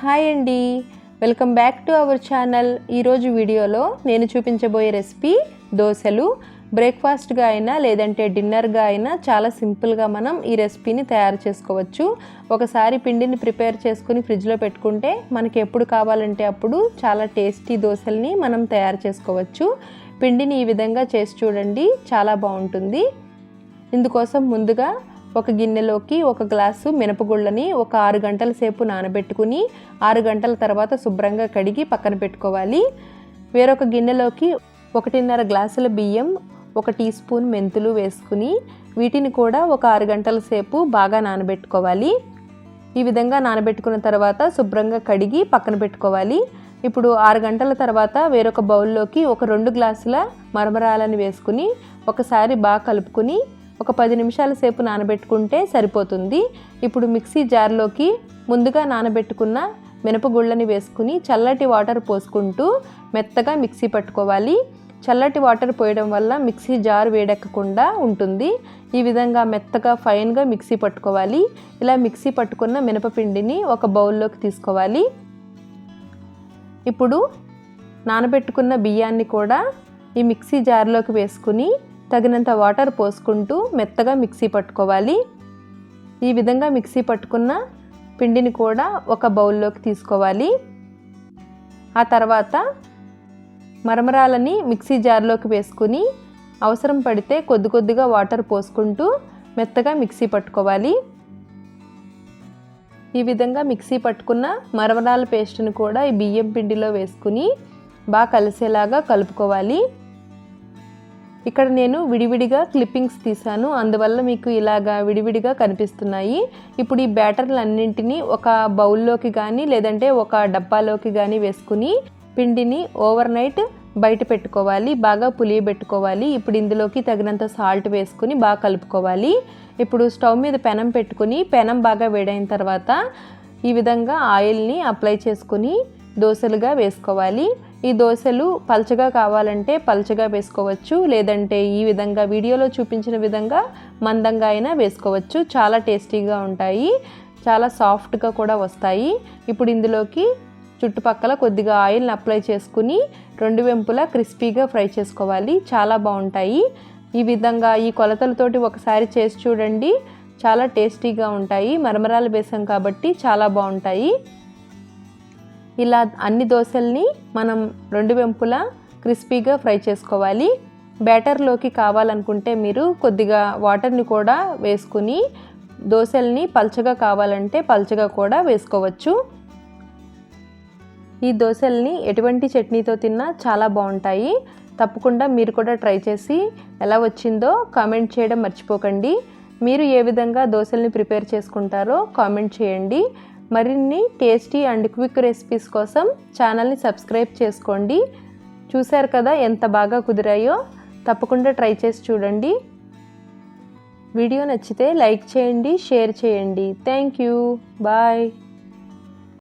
Hi అండి. Welcome back to our channel. ఈరోజు వీడియోలో నేను చూపించబోయే రెసిపీ దోశలు. బ్రేక్ఫాస్ట్గా అయినా లేదంటే డిన్నర్గా అయినా చాలా సింపుల్గా మనం ఈ రెసిపీని తయారు చేసుకోవచ్చు. ఒకసారి పిండిని ప్రిపేర్ చేసుకుని ఫ్రిడ్జ్లో పెట్టుకుంటే మనకి ఎప్పుడు కావాలంటే అప్పుడు చాలా టేస్టీ దోశల్ని మనం తయారు చేసుకోవచ్చు. పిండిని ఈ విధంగా చేసి చూడండి చాలా బాగుంటుంది. ఇందుకోసం ముందుగా ఒక గిన్నెలోకి ఒక గ్లాసు మినపగుళ్ళని ఒక ఆరు గంటల సేపు నానబెట్టుకుని ఆరు గంటల తర్వాత శుభ్రంగా కడిగి పక్కన పెట్టుకోవాలి. వేరొక గిన్నెలోకి ఒకటిన్నర గ్లాసుల బియ్యం ఒక టీ స్పూన్ మెంతులు వేసుకుని వీటిని కూడా ఒక ఆరు గంటల సేపు బాగా నానబెట్టుకోవాలి. ఈ విధంగా నానబెట్టుకున్న తర్వాత శుభ్రంగా కడిగి పక్కన పెట్టుకోవాలి. ఇప్పుడు ఆరు గంటల తర్వాత వేరొక బౌల్లోకి ఒక రెండు గ్లాసుల మరమరాలని వేసుకుని ఒకసారి బాగా కలుపుకుని ఒక పది నిమిషాల సేపు నానబెట్టుకుంటే సరిపోతుంది. ఇప్పుడు మిక్సీ జార్లోకి ముందుగా నానబెట్టుకున్న మినపగుళ్ళని వేసుకుని చల్లటి వాటర్ పోసుకుంటూ మెత్తగా మిక్సీ పట్టుకోవాలి. చల్లటి వాటర్ పోయడం వల్ల మిక్సీ జార్ వేడెక్కకుండా ఉంటుంది. ఈ విధంగా మెత్తగా ఫైన్గా మిక్సీ పట్టుకోవాలి. ఇలా మిక్సీ పట్టుకున్న మినపపిండిని ఒక బౌల్లోకి తీసుకోవాలి. ఇప్పుడు నానబెట్టుకున్న బియ్యాన్ని కూడా ఈ మిక్సీ జార్లోకి వేసుకుని తగినంత వాటర్ పోసుకుంటూ మెత్తగా మిక్సీ పట్టుకోవాలి. ఈ విధంగా మిక్సీ పట్టుకున్న పిండిని కూడా ఒక బౌల్లోకి తీసుకోవాలి. ఆ తర్వాత మరమరాలని మిక్సీ జార్లోకి వేసుకుని అవసరం పడితే కొద్ది కొద్దిగా వాటర్ పోసుకుంటూ మెత్తగా మిక్సీ పట్టుకోవాలి. ఈ విధంగా మిక్సీ పట్టుకున్న మరమరాల పేస్ట్ని కూడా ఈ బియ్యం పిండిలో వేసుకుని బాగా కలిసేలాగా కలుపుకోవాలి. ఇక్కడ నేను విడివిడిగా క్లిప్పింగ్స్ తీసాను అందువల్ల మీకు ఇలాగా విడివిడిగా కనిపిస్తున్నాయి. ఇప్పుడు ఈ బ్యాటర్లు అన్నింటినీ ఒక బౌల్లోకి కానీ లేదంటే ఒక డబ్బాలోకి కానీ వేసుకుని పిండిని ఓవర్ నైట్ బయట పెట్టుకోవాలి. బాగా పులియబెట్టుకోవాలి ఇప్పుడు ఇందులోకి తగినంత సాల్ట్ వేసుకుని బాగా కలుపుకోవాలి. ఇప్పుడు స్టవ్ మీద పెనం పెట్టుకుని పెనం బాగా వేడైన తర్వాత ఈ విధంగా ఆయిల్ని అప్లై చేసుకుని దోశలుగా వేసుకోవాలి. ఈ దోశలు పల్చగా కావాలంటే పల్చగా వేసుకోవచ్చు. లేదంటే ఈ విధంగా వీడియోలో చూపించిన విధంగా మందంగా అయినా వేసుకోవచ్చు. చాలా టేస్టీగా ఉంటాయి. చాలా సాఫ్ట్గా కూడా వస్తాయి. ఇప్పుడు ఇందులోకి చుట్టుపక్కల కొద్దిగా ఆయిల్ని అప్లై చేసుకుని రెండు వెంపులా క్రిస్పీగా ఫ్రై చేసుకోవాలి. చాలా బాగుంటాయి. ఈ విధంగా ఈ కొలతలతోటి ఒకసారి చేసి చూడండి. చాలా టేస్టీగా ఉంటాయి. మరమరాలు వేసాం కాబట్టి చాలా బాగుంటాయి. ఇలా అన్ని దోశల్ని మనం రెండు వెంపులా క్రిస్పీగా ఫ్రై చేసుకోవాలి. బ్యాటర్లోకి కావాలనుకుంటే మీరు కొద్దిగా వాటర్ని కూడా వేసుకుని దోశల్ని పల్చగా కావాలంటే పల్చగా కూడా వేసుకోవచ్చు. ఈ దోశల్ని ఎటువంటి చట్నీతో తిన్నా చాలా బాగుంటాయి. తప్పకుండా మీరు కూడా ట్రై చేసి ఎలా వచ్చిందో కామెంట్ చేయడం మర్చిపోకండి. మీరు ఏ విధంగా దోశల్ని ప్రిపేర్ చేసుకుంటారో కామెంట్ చేయండి. మరిన్ని టేస్టీ అండ్ క్విక్ రెసిపీస్ కోసం ఛానల్ని సబ్స్క్రైబ్ చేసుకోండి. చూశారు కదా ఎంత బాగా కుదిరాయో? తప్పకుండా ట్రై చేసి చూడండి. వీడియో నచ్చితే లైక్ చేయండి షేర్ చేయండి. Thank you. బాయ్.